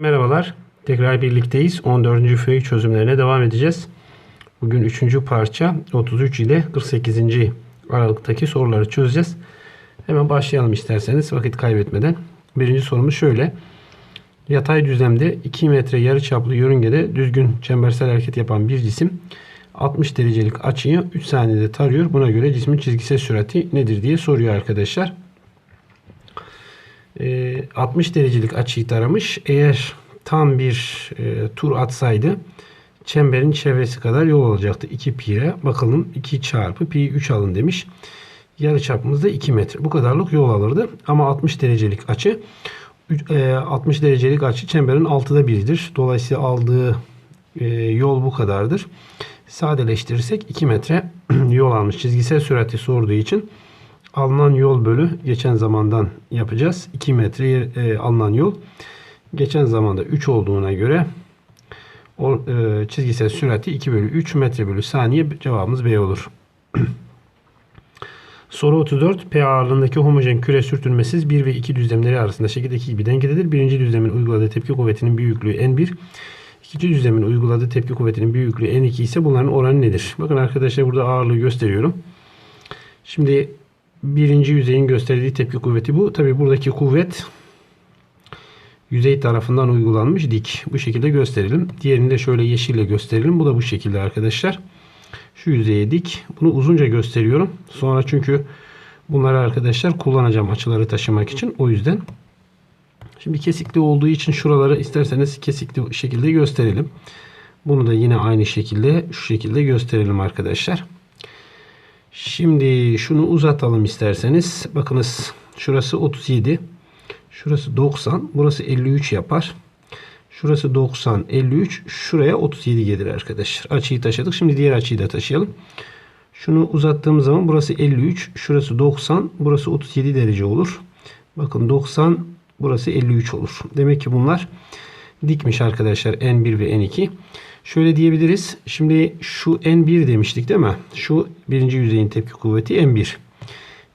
Merhabalar. Tekrar birlikteyiz. 14. föyü çözümlerine devam edeceğiz. Bugün 3. parça 33 ile 48. aralıktaki soruları çözeceğiz. Hemen başlayalım isterseniz vakit kaybetmeden. Birinci sorumuz şöyle. Yatay düzlemde 2 metre yarıçaplı yörüngede düzgün çembersel hareket yapan bir cisim 60 derecelik açıyı 3 saniyede tarıyor. Buna göre cismin çizgisel sürati nedir diye soruyor arkadaşlar. Ee, 60 derecelik açıyı taramış. Eğer tam bir e, tur atsaydı çemberin çevresi kadar yol alacaktı. 2 pi'ye bakalım 2 çarpı pi 3 alın demiş. Yarı çapımız da 2 metre. Bu kadarlık yol alırdı. Ama 60 derecelik açı e, 60 derecelik açı çemberin altıda biridir. Dolayısıyla aldığı e, yol bu kadardır. Sadeleştirirsek 2 metre yol almış. Çizgisel sürati sorduğu için alınan yol bölü geçen zamandan yapacağız. 2 metre e, alınan yol geçen zamanda 3 olduğuna göre o e, çizgisel sürati 2 bölü 3 metre bölü saniye cevabımız B olur. Soru 34. P ağırlığındaki homojen küre sürtünmesiz 1 ve 2 düzlemleri arasında şekildeki gibi dengededir. Birinci düzlemin uyguladığı tepki kuvvetinin büyüklüğü N1. İkinci düzlemin uyguladığı tepki kuvvetinin büyüklüğü N2 ise bunların oranı nedir? Bakın arkadaşlar burada ağırlığı gösteriyorum. Şimdi birinci yüzeyin gösterdiği tepki kuvveti bu. Tabi buradaki kuvvet yüzey tarafından uygulanmış dik. Bu şekilde gösterelim. Diğerini de şöyle yeşille gösterelim. Bu da bu şekilde arkadaşlar. Şu yüzeye dik. Bunu uzunca gösteriyorum. Sonra çünkü bunları arkadaşlar kullanacağım açıları taşımak için. O yüzden Şimdi kesikli olduğu için şuraları isterseniz kesikli şekilde gösterelim. Bunu da yine aynı şekilde şu şekilde gösterelim arkadaşlar. Şimdi şunu uzatalım isterseniz. Bakınız şurası 37. Şurası 90. Burası 53 yapar. Şurası 90, 53. Şuraya 37 gelir arkadaşlar. Açıyı taşıdık. Şimdi diğer açıyı da taşıyalım. Şunu uzattığımız zaman burası 53. Şurası 90. Burası 37 derece olur. Bakın 90 burası 53 olur. Demek ki bunlar dikmiş arkadaşlar N1 ve N2. Şöyle diyebiliriz. Şimdi şu N1 demiştik değil mi? Şu birinci yüzeyin tepki kuvveti N1.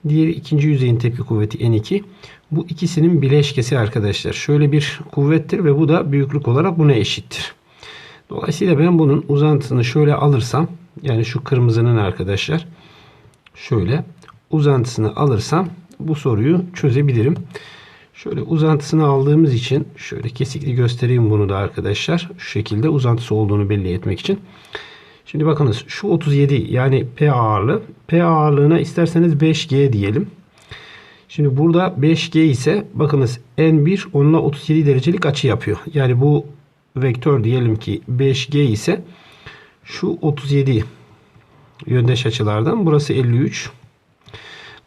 Diğer ikinci yüzeyin tepki kuvveti N2. Bu ikisinin bileşkesi arkadaşlar. Şöyle bir kuvvettir ve bu da büyüklük olarak buna eşittir. Dolayısıyla ben bunun uzantısını şöyle alırsam yani şu kırmızının arkadaşlar şöyle uzantısını alırsam bu soruyu çözebilirim. Şöyle uzantısını aldığımız için şöyle kesikli göstereyim bunu da arkadaşlar. Şu şekilde uzantısı olduğunu belli etmek için. Şimdi bakınız şu 37 yani P ağırlığı. P ağırlığına isterseniz 5G diyelim. Şimdi burada 5G ise bakınız N1 onunla 37 derecelik açı yapıyor. Yani bu vektör diyelim ki 5G ise şu 37 yöndeş açılardan burası 53.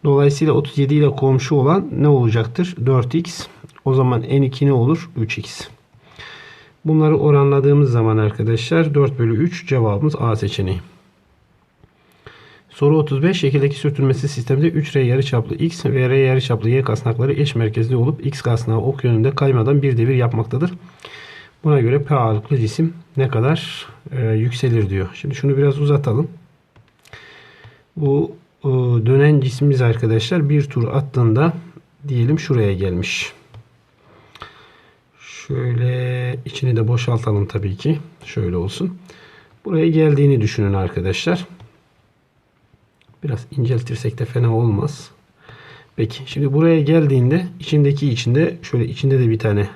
Dolayısıyla 37 ile komşu olan ne olacaktır? 4x. O zaman n2 ne olur? 3x. Bunları oranladığımız zaman arkadaşlar 4 bölü 3 cevabımız A seçeneği. Soru 35. Şekildeki sürtünmesi sistemde 3R yarıçaplı X ve R yarıçaplı Y kasnakları eş merkezli olup X kasnağı ok yönünde kaymadan bir devir yapmaktadır. Buna göre P ağırlıklı cisim ne kadar e, yükselir diyor. Şimdi şunu biraz uzatalım. Bu dönen cismimiz arkadaşlar bir tur attığında diyelim şuraya gelmiş. Şöyle içini de boşaltalım tabii ki. Şöyle olsun. Buraya geldiğini düşünün arkadaşlar. Biraz inceltirsek de fena olmaz. Peki şimdi buraya geldiğinde içindeki içinde şöyle içinde de bir tane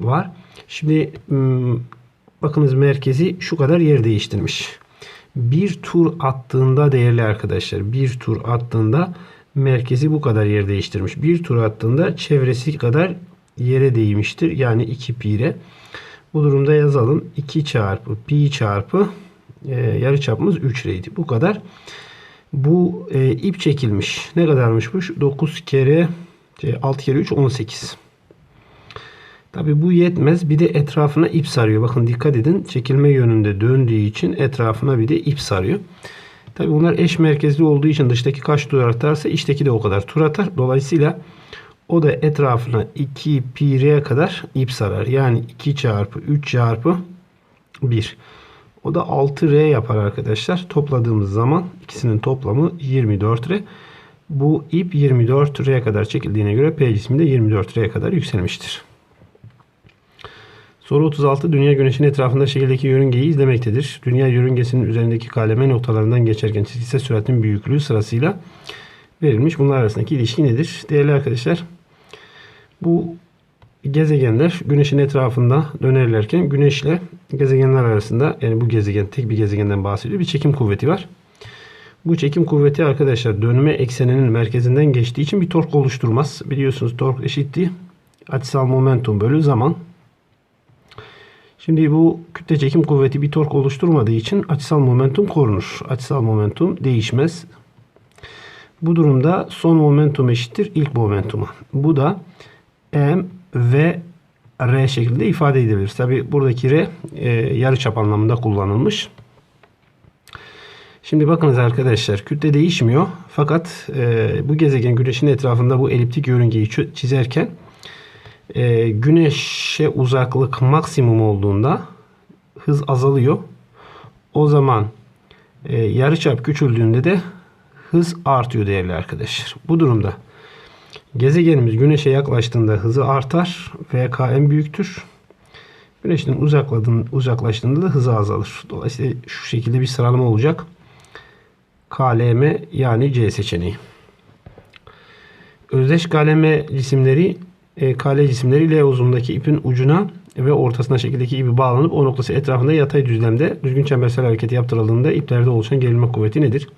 var. Şimdi bakınız merkezi şu kadar yer değiştirmiş. Bir tur attığında değerli arkadaşlar bir tur attığında merkezi bu kadar yer değiştirmiş. Bir tur attığında çevresi kadar yere değmiştir. Yani 2 pi ile. Bu durumda yazalım. 2 çarpı pi çarpı e, yarı çapımız 3 reydi. Bu kadar. Bu e, ip çekilmiş. Ne kadarmış bu? 9 kere şey, 6 kere 3 18. Tabi bu yetmez. Bir de etrafına ip sarıyor. Bakın dikkat edin. Çekilme yönünde döndüğü için etrafına bir de ip sarıyor. Tabi bunlar eş merkezli olduğu için dıştaki kaç tur atarsa içteki de o kadar tur atar. Dolayısıyla o da etrafına 2 pi r'ye kadar ip sarar. Yani 2 çarpı 3 çarpı 1. O da 6R yapar arkadaşlar. Topladığımız zaman ikisinin toplamı 24R. Bu ip 24R'ye kadar çekildiğine göre P cismi de 24R'ye kadar yükselmiştir. Soru 36. Dünya güneşin etrafında şekildeki yörüngeyi izlemektedir. Dünya yörüngesinin üzerindeki kaleme noktalarından geçerken çizgisel süratin büyüklüğü sırasıyla verilmiş. Bunlar arasındaki ilişki nedir? Değerli arkadaşlar bu gezegenler güneşin etrafında dönerlerken güneşle gezegenler arasında yani bu gezegen tek bir gezegenden bahsediyor. Bir çekim kuvveti var. Bu çekim kuvveti arkadaşlar dönme ekseninin merkezinden geçtiği için bir tork oluşturmaz. Biliyorsunuz tork eşittir açısal momentum bölü zaman. Şimdi bu kütle çekim kuvveti bir tork oluşturmadığı için açısal momentum korunur. Açısal momentum değişmez. Bu durumda son momentum eşittir ilk momentuma. Bu da m ve r şeklinde ifade edebiliriz. Tabi buradaki r e, yarıçap anlamında kullanılmış. Şimdi bakınız arkadaşlar kütle değişmiyor. Fakat e, bu gezegen güneşin etrafında bu eliptik yörüngeyi çizerken e, güneşe uzaklık maksimum olduğunda hız azalıyor. O zaman e, yarıçap küçüldüğünde de hız artıyor değerli arkadaşlar. Bu durumda gezegenimiz güneşe yaklaştığında hızı artar. VKM büyüktür. Güneşten uzaklaştığında da hızı azalır. Dolayısıyla şu şekilde bir sıralama olacak. KLM yani C seçeneği. Özdeş KLM cisimleri e, KL cisimleri L uzunluğundaki ipin ucuna ve ortasına şekildeki ipi bağlanıp o noktası etrafında yatay düzlemde düzgün çembersel hareketi yaptırıldığında iplerde oluşan gerilme kuvveti nedir?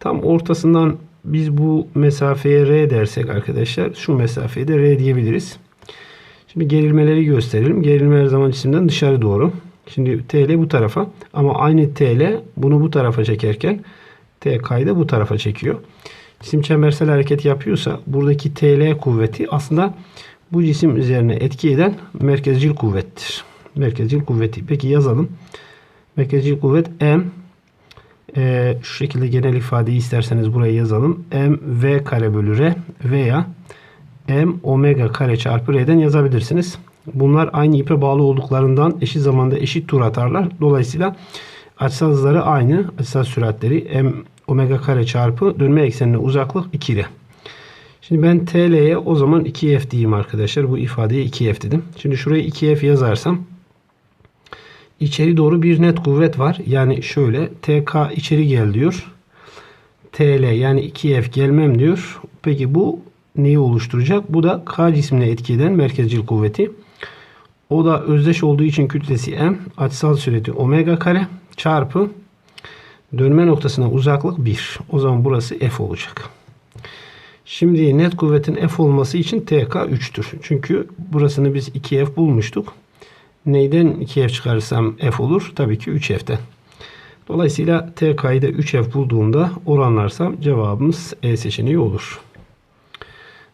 Tam ortasından biz bu mesafeye R dersek arkadaşlar şu mesafeye de R diyebiliriz. Şimdi gerilmeleri gösterelim. Gerilme her zaman cisimden dışarı doğru. Şimdi TL bu tarafa ama aynı TL bunu bu tarafa çekerken TK'yı da bu tarafa çekiyor. Cisim çembersel hareket yapıyorsa buradaki TL kuvveti aslında bu cisim üzerine etki eden merkezcil kuvvettir. Merkezcil kuvveti. Peki yazalım. Merkezcil kuvvet M e, şu şekilde genel ifadeyi isterseniz buraya yazalım. M V kare bölü R veya M omega kare çarpı R'den yazabilirsiniz. Bunlar aynı ipe bağlı olduklarından eşit zamanda eşit tur atarlar. Dolayısıyla açısal hızları aynı. Açısal süratleri M omega kare çarpı dönme eksenine uzaklık 2 r. Şimdi ben TL'ye o zaman 2F diyeyim arkadaşlar. Bu ifadeye 2F dedim. Şimdi şuraya 2F yazarsam içeri doğru bir net kuvvet var. Yani şöyle TK içeri gel diyor. TL yani 2F gelmem diyor. Peki bu neyi oluşturacak? Bu da K cismine etki eden merkezcil kuvveti. O da özdeş olduğu için kütlesi M, açısal süreti omega kare çarpı dönme noktasına uzaklık 1. O zaman burası F olacak. Şimdi net kuvvetin F olması için TK 3'tür. Çünkü burasını biz 2F bulmuştuk. Neyden 2F çıkarırsam F olur? Tabii ki 3F'ten. Dolayısıyla TK'yı da 3F bulduğumda oranlarsam cevabımız E seçeneği olur.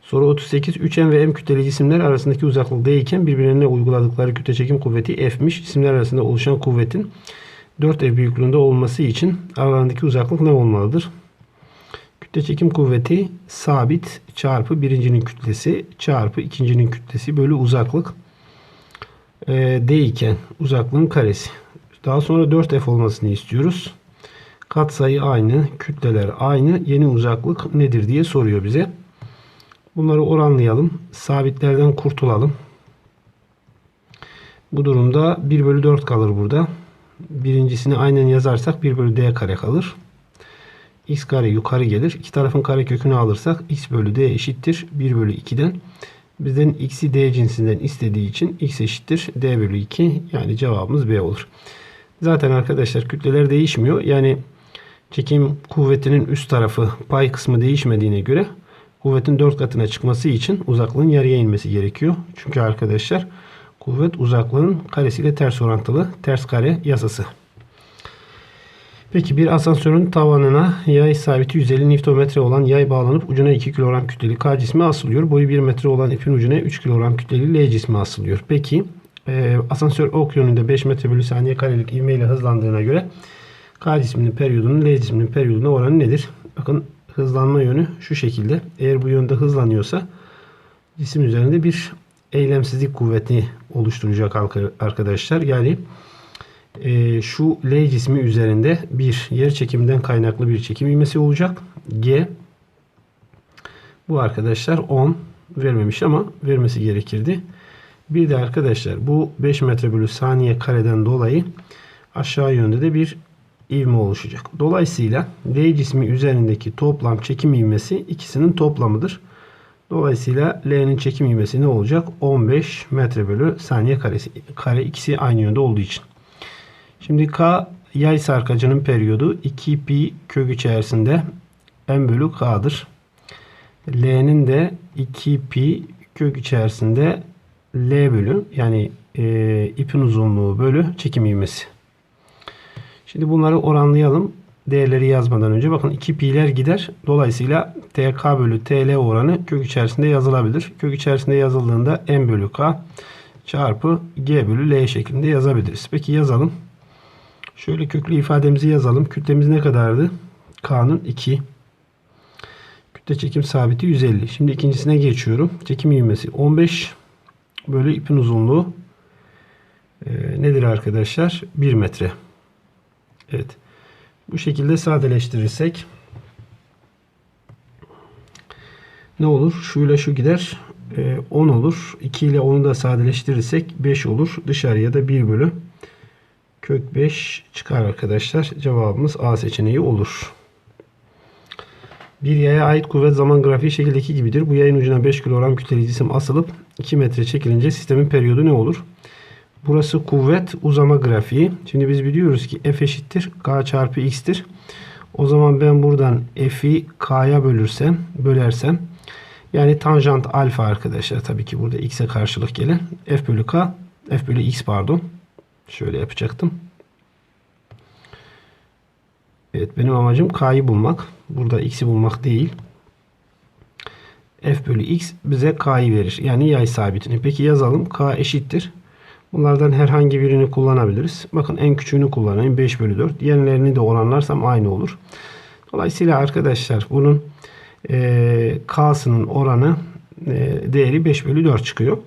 Soru 38. 3M ve M kütleli cisimler arasındaki uzaklık D iken birbirlerine uyguladıkları kütle çekim kuvveti F'miş. Cisimler arasında oluşan kuvvetin 4F büyüklüğünde olması için aralarındaki uzaklık ne olmalıdır? Kütle çekim kuvveti sabit çarpı birincinin kütlesi çarpı ikincinin kütlesi bölü uzaklık e, D iken uzaklığın karesi. Daha sonra 4F olmasını istiyoruz. Katsayı aynı, kütleler aynı. Yeni uzaklık nedir diye soruyor bize. Bunları oranlayalım. Sabitlerden kurtulalım. Bu durumda 1 bölü 4 kalır burada. Birincisini aynen yazarsak 1 bölü d kare kalır. x kare yukarı gelir. İki tarafın kare kökünü alırsak x bölü d eşittir 1 bölü 2'den. Bizden x'i d cinsinden istediği için x eşittir d bölü 2. Yani cevabımız b olur. Zaten arkadaşlar kütleler değişmiyor. Yani çekim kuvvetinin üst tarafı pay kısmı değişmediğine göre kuvvetin 4 katına çıkması için uzaklığın yarıya inmesi gerekiyor. Çünkü arkadaşlar kuvvet uzaklığın karesiyle ters orantılı. Ters kare yasası. Peki bir asansörün tavanına yay sabiti 150 Nm olan yay bağlanıp ucuna 2 kilogram kütleli K cismi asılıyor. Boyu 1 metre olan ipin ucuna 3 kilogram kütleli L cismi asılıyor. Peki e, asansör ok yönünde 5 metre bölü saniye karelik ivmeyle hızlandığına göre K cisminin periyodunun L cisminin periyoduna oranı nedir? Bakın hızlanma yönü şu şekilde. Eğer bu yönde hızlanıyorsa cisim üzerinde bir eylemsizlik kuvveti oluşturacak arkadaşlar. Yani e, şu L cismi üzerinde bir yer çekiminden kaynaklı bir çekim ivmesi olacak. G bu arkadaşlar 10 vermemiş ama vermesi gerekirdi. Bir de arkadaşlar bu 5 metre bölü saniye kareden dolayı aşağı yönde de bir ivme oluşacak. Dolayısıyla L cismi üzerindeki toplam çekim ivmesi ikisinin toplamıdır. Dolayısıyla L'nin çekim ivmesi ne olacak? 15 metre bölü saniye karesi. Kare ikisi aynı yönde olduğu için. Şimdi K yay sarkacının periyodu 2 pi kök içerisinde m bölü k'dır. L'nin de 2 pi kök içerisinde L bölü yani e, ipin uzunluğu bölü çekim ivmesi. Şimdi bunları oranlayalım. Değerleri yazmadan önce bakın 2 pi'ler gider. Dolayısıyla TK bölü TL oranı kök içerisinde yazılabilir. Kök içerisinde yazıldığında M bölü K çarpı G bölü L şeklinde yazabiliriz. Peki yazalım. Şöyle köklü ifademizi yazalım. Kütlemiz ne kadardı? K'nın 2. Kütle çekim sabiti 150. Şimdi ikincisine geçiyorum. Çekim ivmesi 15 bölü ipin uzunluğu e, nedir arkadaşlar? 1 metre. Evet. Bu şekilde sadeleştirirsek ne olur? Şu ile şu gider. E, 10 olur. 2 ile 10'u da sadeleştirirsek 5 olur. Dışarıya da 1 bölü kök 5 çıkar arkadaşlar. Cevabımız A seçeneği olur. Bir yaya ait kuvvet zaman grafiği şekildeki gibidir. Bu yayın ucuna 5 kilogram kütleli cisim asılıp 2 metre çekilince sistemin periyodu ne olur? Burası kuvvet uzama grafiği. Şimdi biz biliyoruz ki F eşittir K çarpı X'tir. O zaman ben buradan F'i K'ya bölürsem, bölersem yani tanjant alfa arkadaşlar tabii ki burada X'e karşılık gelen F bölü K, F bölü X pardon. Şöyle yapacaktım. Evet benim amacım K'yı bulmak. Burada X'i bulmak değil. F bölü X bize K'yı verir. Yani yay sabitini. Peki yazalım. K eşittir. Bunlardan herhangi birini kullanabiliriz. Bakın en küçüğünü kullanayım. 5 bölü 4. Diğerlerini de oranlarsam aynı olur. Dolayısıyla arkadaşlar bunun e, K'sının oranı e, değeri 5 bölü 4 çıkıyor.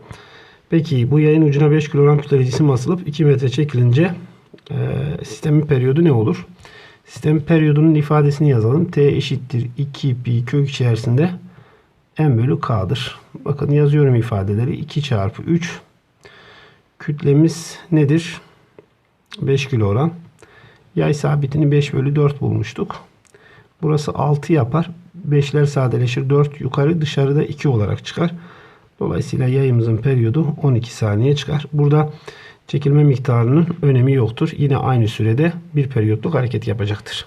Peki bu yayın ucuna 5 kilogram kütleli cisim asılıp 2 metre çekilince e, sistemin periyodu ne olur? Sistem periyodunun ifadesini yazalım. T eşittir 2 pi kök içerisinde m bölü k'dır. Bakın yazıyorum ifadeleri. 2 çarpı 3 kütlemiz nedir? 5 kilogram. Yay sabitini 5 bölü 4 bulmuştuk. Burası 6 yapar. 5'ler sadeleşir. 4 yukarı dışarıda 2 olarak çıkar. Dolayısıyla yayımızın periyodu 12 saniye çıkar. Burada çekilme miktarının önemi yoktur. Yine aynı sürede bir periyotluk hareket yapacaktır.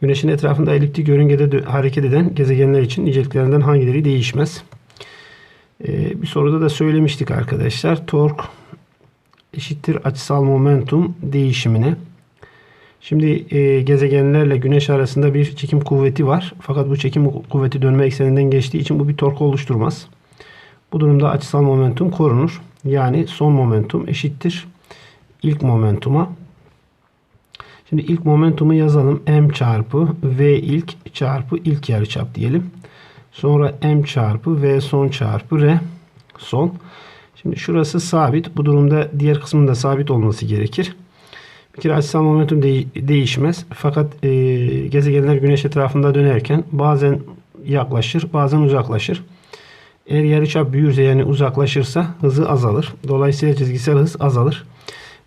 Güneşin etrafında eliptik yörüngede hareket eden gezegenler için niceliklerinden hangileri değişmez? Ee, bir soruda da söylemiştik arkadaşlar. Tork eşittir açısal momentum değişimine. Şimdi e, gezegenlerle güneş arasında bir çekim kuvveti var. Fakat bu çekim kuvveti dönme ekseninden geçtiği için bu bir tork oluşturmaz. Bu durumda açısal momentum korunur. Yani son momentum eşittir ilk momentuma. Şimdi ilk momentumu yazalım. M çarpı V ilk çarpı ilk yarıçap diyelim. Sonra M çarpı V son çarpı R son. Şimdi şurası sabit. Bu durumda diğer kısmın da sabit olması gerekir. Açısal momentum de değişmez. Fakat e, gezegenler güneş etrafında dönerken bazen yaklaşır bazen uzaklaşır. Eğer yarıçap büyürse yani uzaklaşırsa hızı azalır. Dolayısıyla çizgisel hız azalır.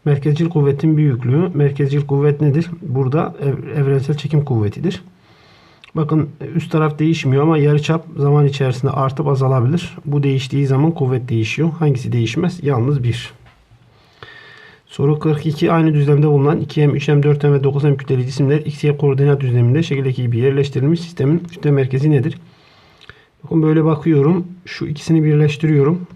Merkezcil kuvvetin büyüklüğü. Merkezcil kuvvet nedir? Burada evrensel çekim kuvvetidir. Bakın üst taraf değişmiyor ama yarıçap zaman içerisinde artıp azalabilir. Bu değiştiği zaman kuvvet değişiyor. Hangisi değişmez? Yalnız bir. Soru 42. Aynı düzlemde bulunan 2M, 3M, 4M ve 9M kütleli cisimler x, y koordinat düzleminde şekildeki gibi yerleştirilmiş sistemin kütle merkezi nedir? Bakın böyle bakıyorum. Şu ikisini birleştiriyorum.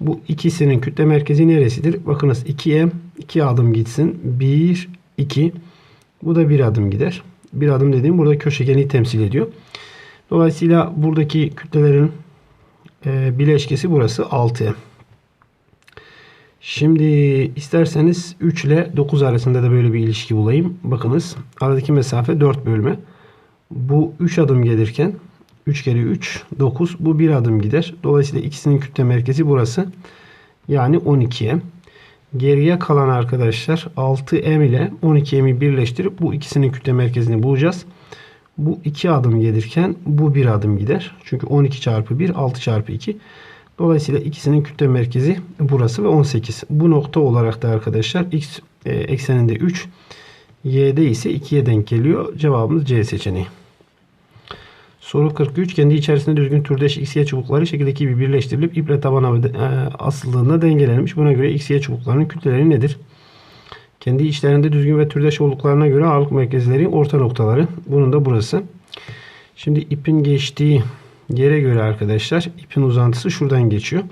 Bu ikisinin kütle merkezi neresidir? Bakınız 2M 2 adım gitsin. 1 2 bu da bir adım gider. Bir adım dediğim burada köşegeni temsil ediyor. Dolayısıyla buradaki kütlelerin e, bileşkesi burası 6M. Şimdi isterseniz 3 ile 9 arasında da böyle bir ilişki bulayım. Bakınız aradaki mesafe 4 bölme. Bu 3 adım gelirken 3 kere 3 9 bu bir adım gider. Dolayısıyla ikisinin kütle merkezi burası. Yani 12M. Geriye kalan arkadaşlar 6M ile 12M'i birleştirip bu ikisinin kütle merkezini bulacağız. Bu 2 adım gelirken bu bir adım gider. Çünkü 12 çarpı 1 6 çarpı 2. Dolayısıyla ikisinin kütle merkezi burası ve 18. Bu nokta olarak da arkadaşlar x e, ekseninde 3, y'de ise 2'ye denk geliyor. Cevabımız C seçeneği. Soru 43. Kendi içerisinde düzgün türdeş XY çubukları şekildeki gibi birleştirilip iple tabana ve e, asıldığında dengelenmiş. Buna göre XY çubuklarının kütleleri nedir? Kendi içlerinde düzgün ve türdeş olduklarına göre ağırlık merkezleri orta noktaları. Bunun da burası. Şimdi ipin geçtiği yere göre arkadaşlar ipin uzantısı şuradan geçiyor.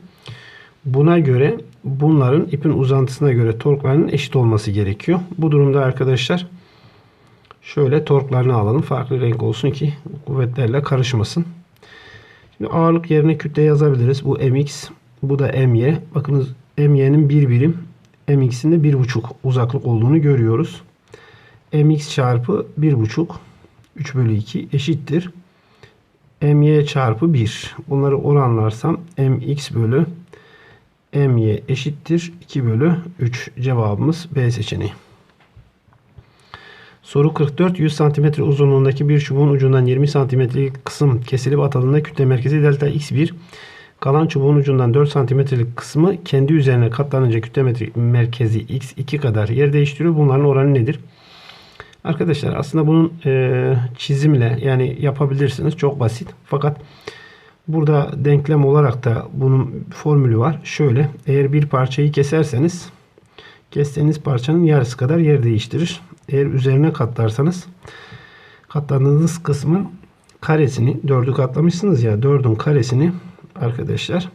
Buna göre bunların ipin uzantısına göre torklarının eşit olması gerekiyor. Bu durumda arkadaşlar şöyle torklarını alalım. Farklı renk olsun ki kuvvetlerle karışmasın. Şimdi ağırlık yerine kütle yazabiliriz. Bu mx, bu da my. Bakınız my'nin bir birim, mx'in de bir buçuk uzaklık olduğunu görüyoruz. mx çarpı bir buçuk 3 bölü 2 eşittir. My çarpı 1. Bunları oranlarsam mx bölü my eşittir 2 bölü 3 cevabımız B seçeneği. Soru 44. 100 cm uzunluğundaki bir çubuğun ucundan 20 cm'lik kısım kesilip atıldığında kütle merkezi delta x1 kalan çubuğun ucundan 4 cm'lik kısmı kendi üzerine katlanınca kütle merkezi x2 kadar yer değiştiriyor. Bunların oranı nedir? Arkadaşlar aslında bunun e, çizimle yani yapabilirsiniz. Çok basit. Fakat burada denklem olarak da bunun formülü var. Şöyle eğer bir parçayı keserseniz kestiğiniz parçanın yarısı kadar yer değiştirir. Eğer üzerine katlarsanız katladığınız kısmın karesini dördü katlamışsınız ya dördün karesini arkadaşlar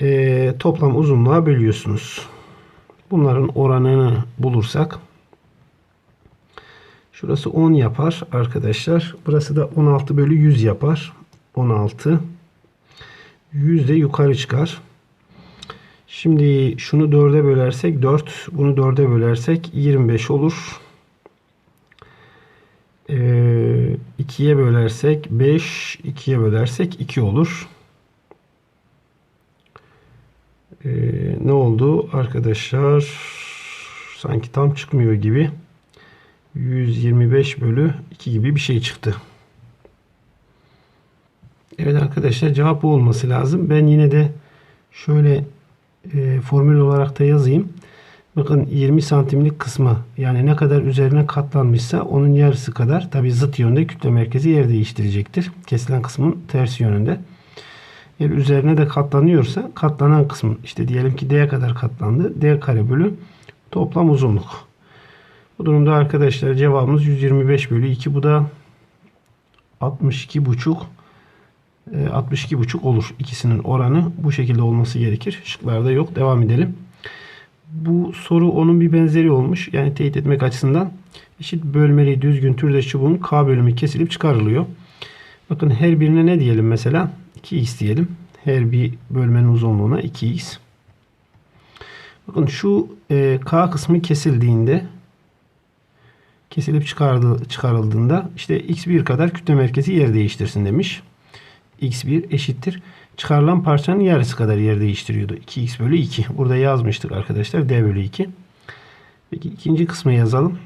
e, toplam uzunluğa bölüyorsunuz. Bunların oranını bulursak Şurası 10 yapar arkadaşlar. Burası da 16 bölü 100 yapar. 16. 100 de yukarı çıkar. Şimdi şunu 4'e bölersek 4. Bunu 4'e bölersek 25 olur. Ee, 2'ye bölersek 5. 2'ye bölersek 2 olur. Ee, ne oldu arkadaşlar? Sanki tam çıkmıyor gibi. 125 bölü 2 gibi bir şey çıktı. Evet arkadaşlar cevap bu olması lazım. Ben yine de şöyle e, formül olarak da yazayım. Bakın 20 santimlik kısmı yani ne kadar üzerine katlanmışsa onun yarısı kadar tabi zıt yönde kütle merkezi yer değiştirecektir. Kesilen kısmın tersi yönünde. Eğer üzerine de katlanıyorsa katlanan kısmın işte diyelim ki D'ye kadar katlandı. D kare bölü toplam uzunluk. Bu durumda arkadaşlar cevabımız 125 bölü 2. Bu da 62 buçuk 62 e, buçuk olur. İkisinin oranı bu şekilde olması gerekir. Şıklarda yok. Devam edelim. Bu soru onun bir benzeri olmuş. Yani teyit etmek açısından eşit bölmeli düzgün türde çubuğun K bölümü kesilip çıkarılıyor. Bakın her birine ne diyelim mesela? 2x diyelim. Her bir bölmenin uzunluğuna 2x. Bakın şu e, K kısmı kesildiğinde kesilip çıkardı, çıkarıldığında işte x1 kadar kütle merkezi yer değiştirsin demiş. x1 eşittir. Çıkarılan parçanın yarısı kadar yer değiştiriyordu. 2x bölü 2. Burada yazmıştık arkadaşlar. d bölü 2. Peki ikinci kısmı yazalım.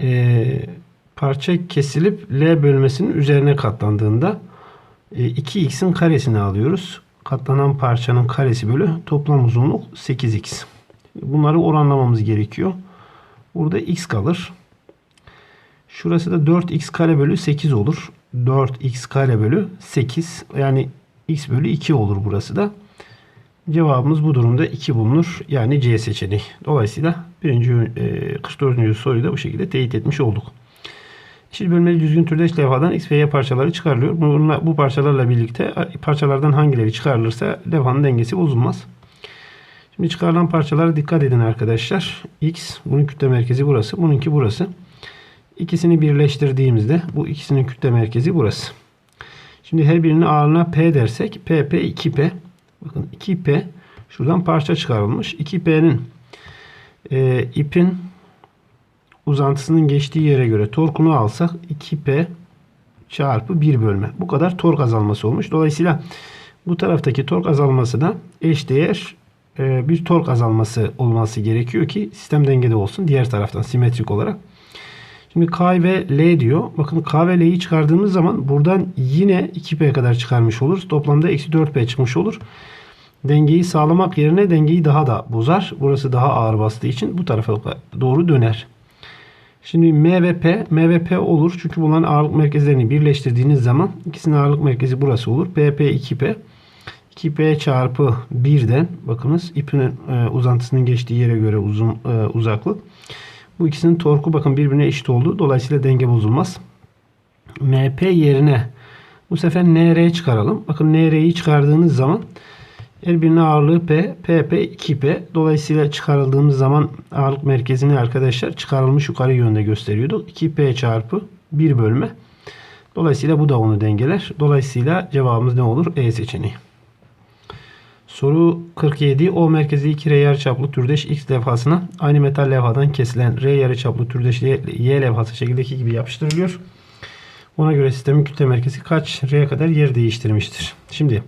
Ee, parça kesilip L bölmesinin üzerine katlandığında e, 2x'in karesini alıyoruz. Katlanan parçanın karesi bölü toplam uzunluk 8x. Bunları oranlamamız gerekiyor. Burada x kalır. Şurası da 4x kare bölü 8 olur. 4x kare bölü 8 yani x bölü 2 olur burası da. Cevabımız bu durumda 2 bulunur. Yani C seçeneği. Dolayısıyla birinci, e, 44. soruyu da bu şekilde teyit etmiş olduk. Eşit bölmeli düzgün türdeş levhadan X ve Y parçaları çıkarılıyor. Bununla, bu parçalarla birlikte parçalardan hangileri çıkarılırsa levhanın dengesi bozulmaz. Şimdi çıkarılan parçalara dikkat edin arkadaşlar. X bunun kütle merkezi burası. Bununki burası. İkisini birleştirdiğimizde bu ikisinin kütle merkezi burası. Şimdi her birinin ağırlığına P dersek PP 2P. Bakın 2P şuradan parça çıkarılmış. 2P'nin e, ipin uzantısının geçtiği yere göre torkunu alsak 2P çarpı 1 bölme. Bu kadar tork azalması olmuş. Dolayısıyla bu taraftaki tork azalması da eşdeğer bir tork azalması olması gerekiyor ki sistem dengede olsun. Diğer taraftan simetrik olarak. Şimdi K ve L diyor. Bakın K ve L'yi çıkardığımız zaman buradan yine 2P kadar çıkarmış oluruz. Toplamda eksi 4P çıkmış olur. Dengeyi sağlamak yerine dengeyi daha da bozar. Burası daha ağır bastığı için bu tarafa doğru döner. Şimdi M ve P, M ve P olur. Çünkü bunların ağırlık merkezlerini birleştirdiğiniz zaman ikisinin ağırlık merkezi burası olur. PP 2P. 2P çarpı 1'den bakınız ipin e, uzantısının geçtiği yere göre uzun e, uzaklık. Bu ikisinin torku bakın birbirine eşit oldu. Dolayısıyla denge bozulmaz. MP yerine bu sefer NR çıkaralım. Bakın NR'yi çıkardığınız zaman her birinin ağırlığı P, PP 2P. Dolayısıyla çıkarıldığımız zaman ağırlık merkezini arkadaşlar çıkarılmış yukarı yönde gösteriyordu. 2P çarpı 1 bölme. Dolayısıyla bu da onu dengeler. Dolayısıyla cevabımız ne olur? E seçeneği. Soru 47. O merkezi 2 R yarıçaplı türdeş X levhasına aynı metal levhadan kesilen R yarıçaplı türdeş Y levhası şekildeki gibi yapıştırılıyor. Ona göre sistemin kütle merkezi kaç R'ye kadar yer değiştirmiştir. Şimdi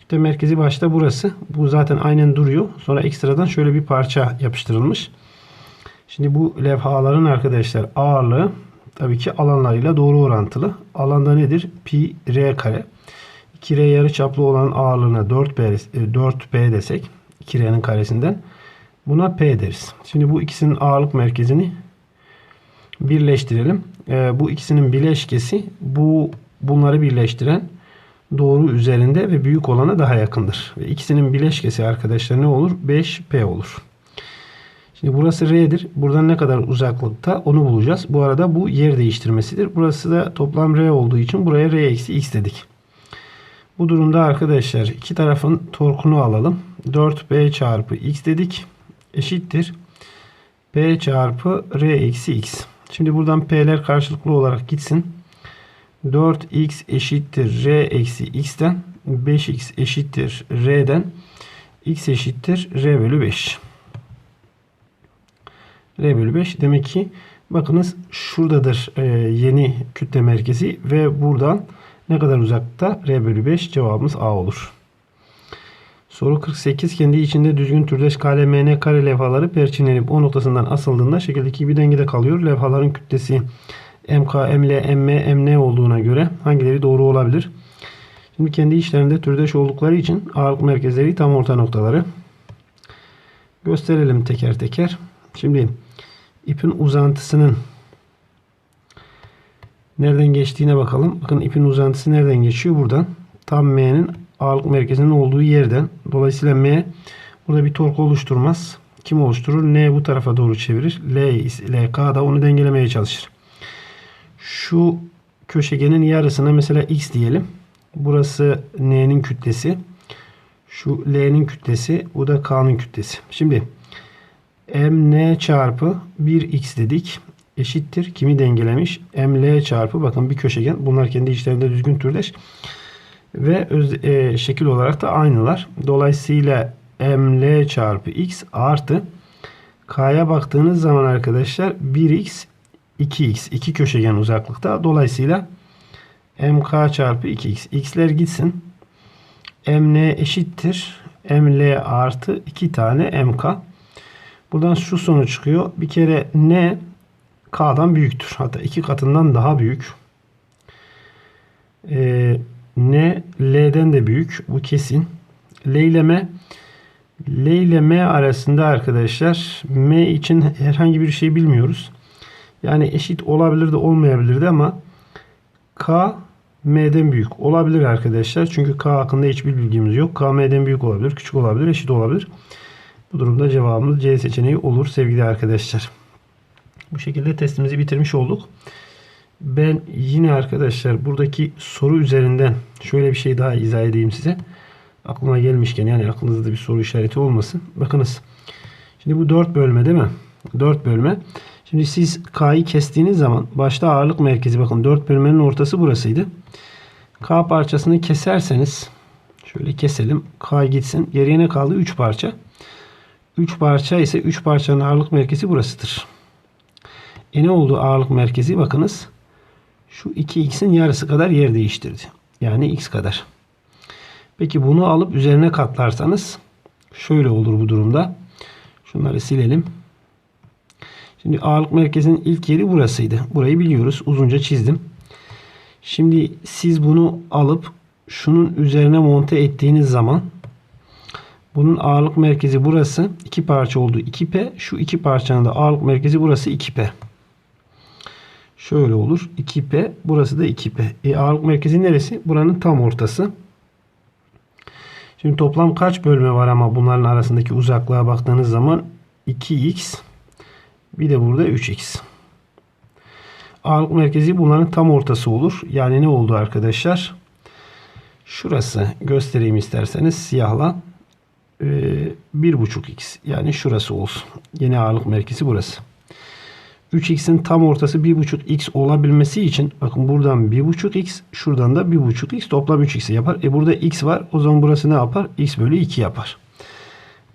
kütle merkezi başta burası. Bu zaten aynen duruyor. Sonra ekstradan şöyle bir parça yapıştırılmış. Şimdi bu levhaların arkadaşlar ağırlığı tabii ki alanlarıyla doğru orantılı. Alanda nedir? Pi R kare. 2R yarı çaplı olan ağırlığına 4P, 4P desek 2R'nin karesinden buna P deriz. Şimdi bu ikisinin ağırlık merkezini birleştirelim. E, bu ikisinin bileşkesi bu bunları birleştiren doğru üzerinde ve büyük olana daha yakındır. Ve ikisinin bileşkesi arkadaşlar ne olur? 5P olur. Şimdi burası R'dir. Buradan ne kadar uzaklıkta onu bulacağız. Bu arada bu yer değiştirmesidir. Burası da toplam R olduğu için buraya R eksi X dedik. Bu durumda arkadaşlar iki tarafın torkunu alalım. 4B çarpı X dedik. Eşittir. P çarpı R eksi X. Şimdi buradan P'ler karşılıklı olarak gitsin. 4X eşittir R eksi X'ten 5X eşittir R'den X eşittir R bölü 5. R bölü 5 demek ki bakınız şuradadır e, yeni kütle merkezi ve buradan ne kadar uzakta? R bölü 5 cevabımız A olur. Soru 48. Kendi içinde düzgün türdeş KLMN kare levhaları perçinlenip O noktasından asıldığında şekildeki bir dengede kalıyor. Levhaların kütlesi MK, ML, MM, MN olduğuna göre hangileri doğru olabilir? Şimdi kendi içlerinde türdeş oldukları için ağırlık merkezleri tam orta noktaları. Gösterelim teker teker. Şimdi ipin uzantısının nereden geçtiğine bakalım. Bakın ipin uzantısı nereden geçiyor? Buradan. Tam M'nin ağırlık merkezinin olduğu yerden. Dolayısıyla M burada bir tork oluşturmaz. Kim oluşturur? N bu tarafa doğru çevirir. L, L K da onu dengelemeye çalışır. Şu köşegenin yarısına mesela X diyelim. Burası N'nin kütlesi. Şu L'nin kütlesi. Bu da K'nın kütlesi. Şimdi M N çarpı 1X dedik eşittir. Kimi dengelemiş? ML çarpı bakın bir köşegen. Bunlar kendi içlerinde düzgün türdeş. Ve öz, e, şekil olarak da aynılar. Dolayısıyla ML çarpı X artı K'ya baktığınız zaman arkadaşlar 1X 2X. iki köşegen uzaklıkta. Dolayısıyla MK çarpı 2X. X'ler gitsin. MN eşittir. ML artı 2 tane MK. Buradan şu sonuç çıkıyor. Bir kere N K'dan büyüktür. Hatta iki katından daha büyük. Ee, N L'den de büyük. Bu kesin. L ile M L ile M arasında arkadaşlar M için herhangi bir şey bilmiyoruz. Yani eşit olabilir de olmayabilir de ama K M'den büyük olabilir arkadaşlar. Çünkü K hakkında hiçbir bilgimiz yok. K M'den büyük olabilir, küçük olabilir, eşit olabilir. Bu durumda cevabımız C seçeneği olur sevgili arkadaşlar. Bu şekilde testimizi bitirmiş olduk. Ben yine arkadaşlar buradaki soru üzerinden şöyle bir şey daha izah edeyim size. Aklıma gelmişken yani aklınızda bir soru işareti olmasın. Bakınız. Şimdi bu 4 bölme değil mi? 4 bölme. Şimdi siz K'yı kestiğiniz zaman başta ağırlık merkezi bakın 4 bölmenin ortası burasıydı. K parçasını keserseniz şöyle keselim. K gitsin. Geriye ne kaldı? 3 parça. 3 parça ise 3 parçanın ağırlık merkezi burasıdır. E ne oldu ağırlık merkezi? Bakınız. Şu 2x'in yarısı kadar yer değiştirdi. Yani x kadar. Peki bunu alıp üzerine katlarsanız şöyle olur bu durumda. Şunları silelim. Şimdi ağırlık merkezinin ilk yeri burasıydı. Burayı biliyoruz. Uzunca çizdim. Şimdi siz bunu alıp şunun üzerine monte ettiğiniz zaman bunun ağırlık merkezi burası. iki parça oldu 2P. Şu iki parçanın da ağırlık merkezi burası 2P. Şöyle olur. 2P. Burası da 2P. E, ağırlık merkezi neresi? Buranın tam ortası. Şimdi toplam kaç bölme var ama bunların arasındaki uzaklığa baktığınız zaman 2x bir de burada 3x. Ağırlık merkezi bunların tam ortası olur. Yani ne oldu arkadaşlar? Şurası göstereyim isterseniz siyahla. Ee, 1.5x yani şurası olsun. Yine ağırlık merkezi burası. 3x'in tam ortası 1.5x olabilmesi için bakın buradan 1.5x şuradan da 1.5x toplam 3x yapar. E burada x var. O zaman burası ne yapar? x bölü 2 yapar.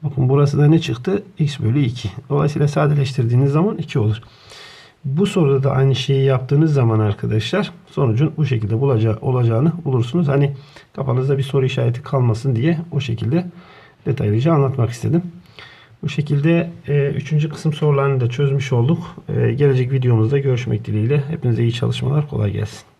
Bakın burası da ne çıktı? x bölü 2. Dolayısıyla sadeleştirdiğiniz zaman 2 olur. Bu soruda da aynı şeyi yaptığınız zaman arkadaşlar sonucun bu şekilde bulacağı, olacağını bulursunuz. Hani kafanızda bir soru işareti kalmasın diye o şekilde detaylıca anlatmak istedim. Bu şekilde e, üçüncü kısım sorularını da çözmüş olduk. E, gelecek videomuzda görüşmek dileğiyle. Hepinize iyi çalışmalar. Kolay gelsin.